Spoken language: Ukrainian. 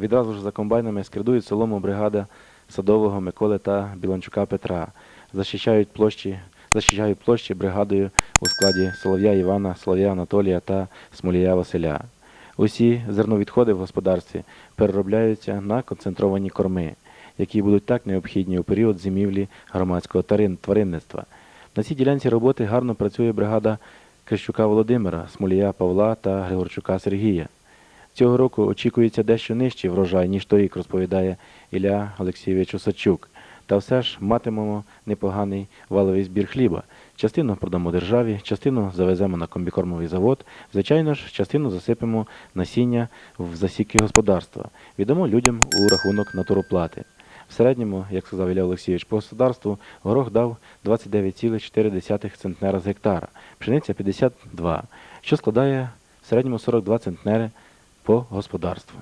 Відразу ж за комбайнами скрадують солому бригада Садового Миколи та Біланчука Петра. Захищають площі, захищають площі бригадою у складі Солов'я Івана, Солов'я Анатолія та Смолія Василя. Усі зерновідходи в господарстві переробляються на концентровані корми, які будуть так необхідні у період зимівлі громадського тваринництва. На цій ділянці роботи гарно працює бригада Крищука Володимира, Смолія Павла та Григорчука Сергія. Цього року очікується дещо нижчий врожай, ніж торік, розповідає Ілля Олексійович Осадчук. Та все ж матимемо непоганий валовий збір хліба. Частину продамо державі, частину завеземо на комбікормовий завод. Звичайно ж, частину засипемо насіння в засіки господарства. Віддамо людям у рахунок натуроплати. В середньому, як сказав Ілля Олексійович, по господарству горох дав 29,4 центнера з гектара, пшениця 52, що складає в середньому 42 центнери по господарству.